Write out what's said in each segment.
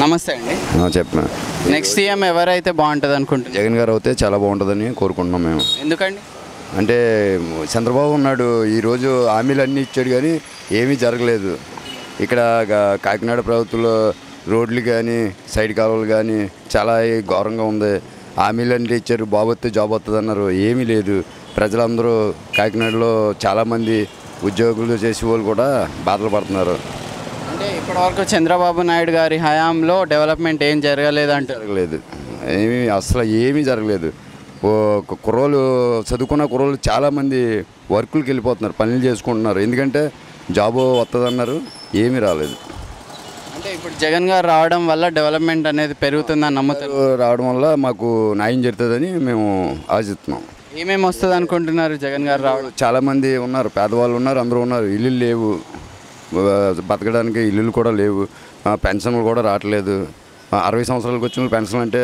నమస్తే అండి. చెప్పిన? నెక్స్ట్ సీఎం ఎవరైతే బాగుంటుంది అనుకుంటున్నారు? జగన్ గారు అయితే చాలా బాగుంటుందని కోరుకుంటున్నాం మేము. ఎందుకండి? అంటే చంద్రబాబు ఉన్నాడు ఈరోజు హామీలు అన్నీ ఇచ్చాడు కానీ ఏమీ జరగలేదు. ఇక్కడ కాకినాడ ప్రభుత్వంలో రోడ్లు కానీ సైడ్ కాలువలు కానీ చాలా ఘోరంగా ఉంది. హామీలు అన్నీ ఇచ్చారు. బాబు వస్తే జాబ్ వస్తుంది అన్నారు ఏమీ లేదు. ప్రజలందరూ కాకినాడలో చాలామంది ఉద్యోగులు చేసే వాళ్ళు కూడా బాధలు పడుతున్నారు. అంటే ఇప్పటివరకు చంద్రబాబు నాయుడు గారి హయాంలో డెవలప్మెంట్ ఏం జరగలేదు అంటారు? జరగలేదు. ఏమీ అసలు ఏమీ జరగలేదు. ఓ కు- కుర్రోళ్ళు చదువుకున్న కుర్రోళ్ళు చాలామంది వర్కులకి వెళ్ళిపోతున్నారు పనులు చేసుకుంటున్నారు. ఎందుకంటే జాబ్ వస్తుందన్నారు ఏమీ రాలేదు. అంటే ఇప్పుడు జగన్ గారు రావడం వల్ల డెవలప్మెంట్ అనేది పెరుగుతుందని నమ్ముతారు. రావడం వల్ల మాకు న్యాయం జరుగుతుందని మేము ఆశిస్తున్నాం. ఏమేమి వస్తుంది అనుకుంటున్నారు జగన్ గారు రావడం? చాలామంది ఉన్నారు పేదవాళ్ళు ఉన్నారు అందరూ ఉన్నారు. ఇల్లులు లేవు. బతకడానికి ఇల్లులు కూడా లేవు. పెన్షన్లు కూడా రావట్లేదు. అరవై సంవత్సరాలకు వచ్చిన పెన్షన్ అంటే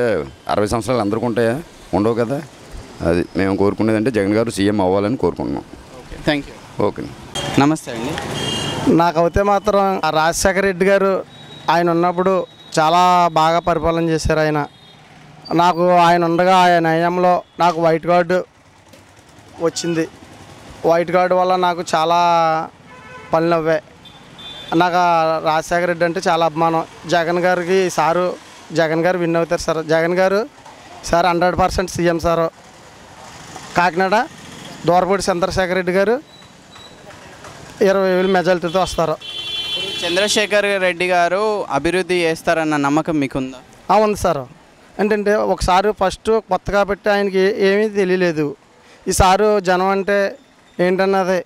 అరవై సంవత్సరాలు అందరికీ ఉంటాయా? ఉండవు కదా? అది మేము కోరుకునేది అంటే జగన్ గారు సీఎం అవ్వాలని కోరుకుంటున్నాం. Okay thank you okay. నమస్తే అండి. నాకైతే మాత్రం రాజశేఖర రెడ్డి గారు ఆయన ఉన్నప్పుడు చాలా బాగా పరిపాలన చేశారు ఆయన. నాకు ఆయన ఉండగా ఆయన హయాంలో నాకు వైట్ కార్డు వచ్చింది. వైట్ కార్డు వల్ల నాకు చాలా పనులు అవ్వాయి. నాకు రాజశేఖర రెడ్డి అంటే చాలా అభిమానం. జగన్ గారికి సారు జగన్ గారు విన్ అవుతారు sir. Jagan garu sir hundred percent CM sir. Kakinada Durapudi Chandrasekhara Reddy garu ఇరవై వేలు మెజారిటీతో వస్తారు. చంద్రశేఖర్ రెడ్డి గారు అభివృద్ధి చేస్తారన్న నమ్మకం మీకుందా? అవును ఉంది సార్. ఏంటంటే ఒకసారి ఫస్ట్ కొత్త కాబట్టి ఆయనకి ఏమీ తెలియలేదు. ఈసారి జనం అంటే ఏంటన్నది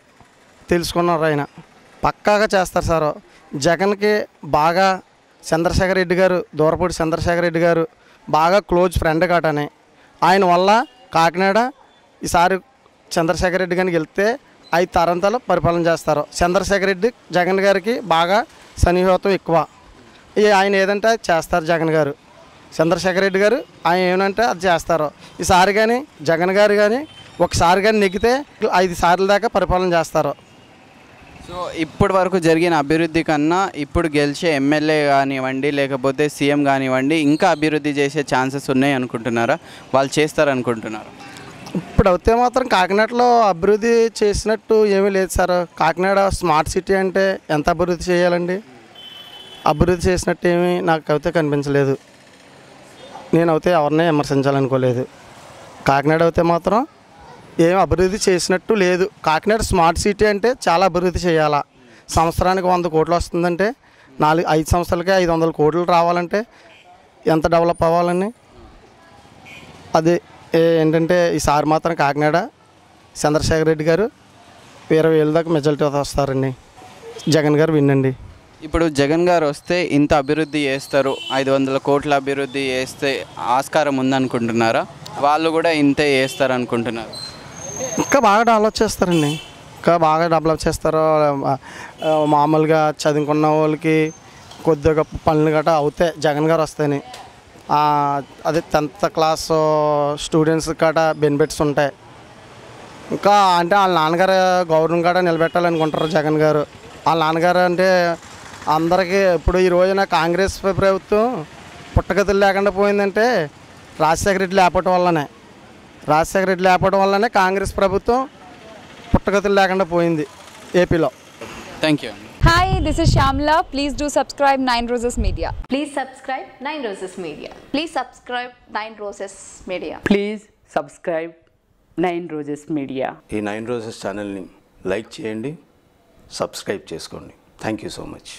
తెలుసుకున్నారు ఆయన. పక్కాగా చేస్తారు సార్. జగన్కి బాగా చంద్రశేఖర్ రెడ్డి గారు దూరపూడి చంద్రశేఖర్ రెడ్డి గారు బాగా క్లోజ్ ఫ్రెండ్ కాటని. ఆయన వల్ల కాకినాడ ఈసారి చంద్రశేఖర్ రెడ్డి గారికి వెళ్తే ఐదు తరంతాలు పరిపాలన చేస్తారు. చంద్రశేఖర్ రెడ్డి జగన్ గారికి బాగా సన్నిహితం ఎక్కువ. ఈ ఆయన ఏదంటే అది చేస్తారు జగన్ గారు. చంద్రశేఖర్ రెడ్డి గారు ఆయన ఏమంటే అది చేస్తారు. ఈసారి కానీ జగన్ గారు కానీ ఒకసారి కానీ నెగ్గితే ఐదు సార్లు దాకా పరిపాలన చేస్తారు. సో ఇప్పటి వరకు జరిగిన అభివృద్ధి కన్నా ఇప్పుడు గెలిచే ఎమ్మెల్యే కానివ్వండి లేకపోతే సీఎం కానివ్వండి ఇంకా అభివృద్ధి చేసే ఛాన్సెస్ ఉన్నాయి అనుకుంటున్నారా? వాళ్ళు చేస్తారనుకుంటున్నారు? ఇప్పుడు అయితే మాత్రం కాకినాడలో అభివృద్ధి చేసినట్టు ఏమీ లేదు సార్. కాకినాడ స్మార్ట్ సిటీ అంటే ఎంత అభివృద్ధి చేయాలండి? అభివృద్ధి చేసినట్టు ఏమీ నాకు అయితే కనిపించలేదు. నేను అయితే ఎవరిని విమర్శించాలనుకోలేదు. కాకినాడ అయితే మాత్రం ఏం అభివృద్ధి చేసినట్టు లేదు. కాకినాడ స్మార్ట్ సిటీ అంటే చాలా అభివృద్ధి చేయాలా? సంవత్సరానికి వంద కోట్లు వస్తుందంటే నాలుగు ఐదు సంవత్సరాలకే ఐదు వందల కోట్లు రావాలంటే ఎంత డెవలప్ అవ్వాలని? అది ఏంటంటే ఈసారి మాత్రం కాకినాడ చంద్రశేఖర్ రెడ్డి గారు ఇరవై వేల దాకా మెజారిటీ వస్తారండి. జగన్ గారు విన్నండి ఇప్పుడు జగన్ గారు వస్తే ఇంత అభివృద్ధి చేస్తారు ఐదు వందల కోట్ల అభివృద్ధి చేస్తే ఆస్కారం ఉందనుకుంటున్నారా? వాళ్ళు కూడా ఇంతే చేస్తారు అనుకుంటున్నారు ఇంకా బాగా డెవలప్ చేస్తారండి. ఇంకా బాగా డెవలప్ చేస్తారు మామూలుగా చదువుకున్న వాళ్ళకి కొద్దిగా పనులు గట్రా అవుతాయి. జగన్ గారు వస్తాయని ఆ, అదే టెన్త్ క్లాస్ స్టూడెంట్స్ కాట బెనిఫిట్స్ ఉంటాయి. ఇంకా అంటే వాళ్ళ నాన్నగారు గౌరవం కూడా నిలబెట్టాలనుకుంటారు జగన్ గారు. వాళ్ళ నాన్నగారు అంటే అందరికీ ఇప్పుడు ఈ రోజున కాంగ్రెస్ ప్రభుత్వం పుట్టగతులు లేకుండా పోయిందంటే రాజశేఖర రెడ్డి లేపటం వల్లనే. రాజశేఖర రెడ్డి లేపటం వల్లనే కాంగ్రెస్ ప్రభుత్వం పుట్టగతులు లేకుండా పోయింది ఏపీలో. Thank you Hi, this is Shamla. Please do subscribe Nine Roses Media. Please subscribe Nine Roses Media. Please subscribe Nine Roses Media. Please subscribe Nine Roses Media ఈ నైన్ రోజెస్ ఛానల్ని లైక్ చేయండి సబ్స్క్రైబ్ చేసుకోండి thank you so much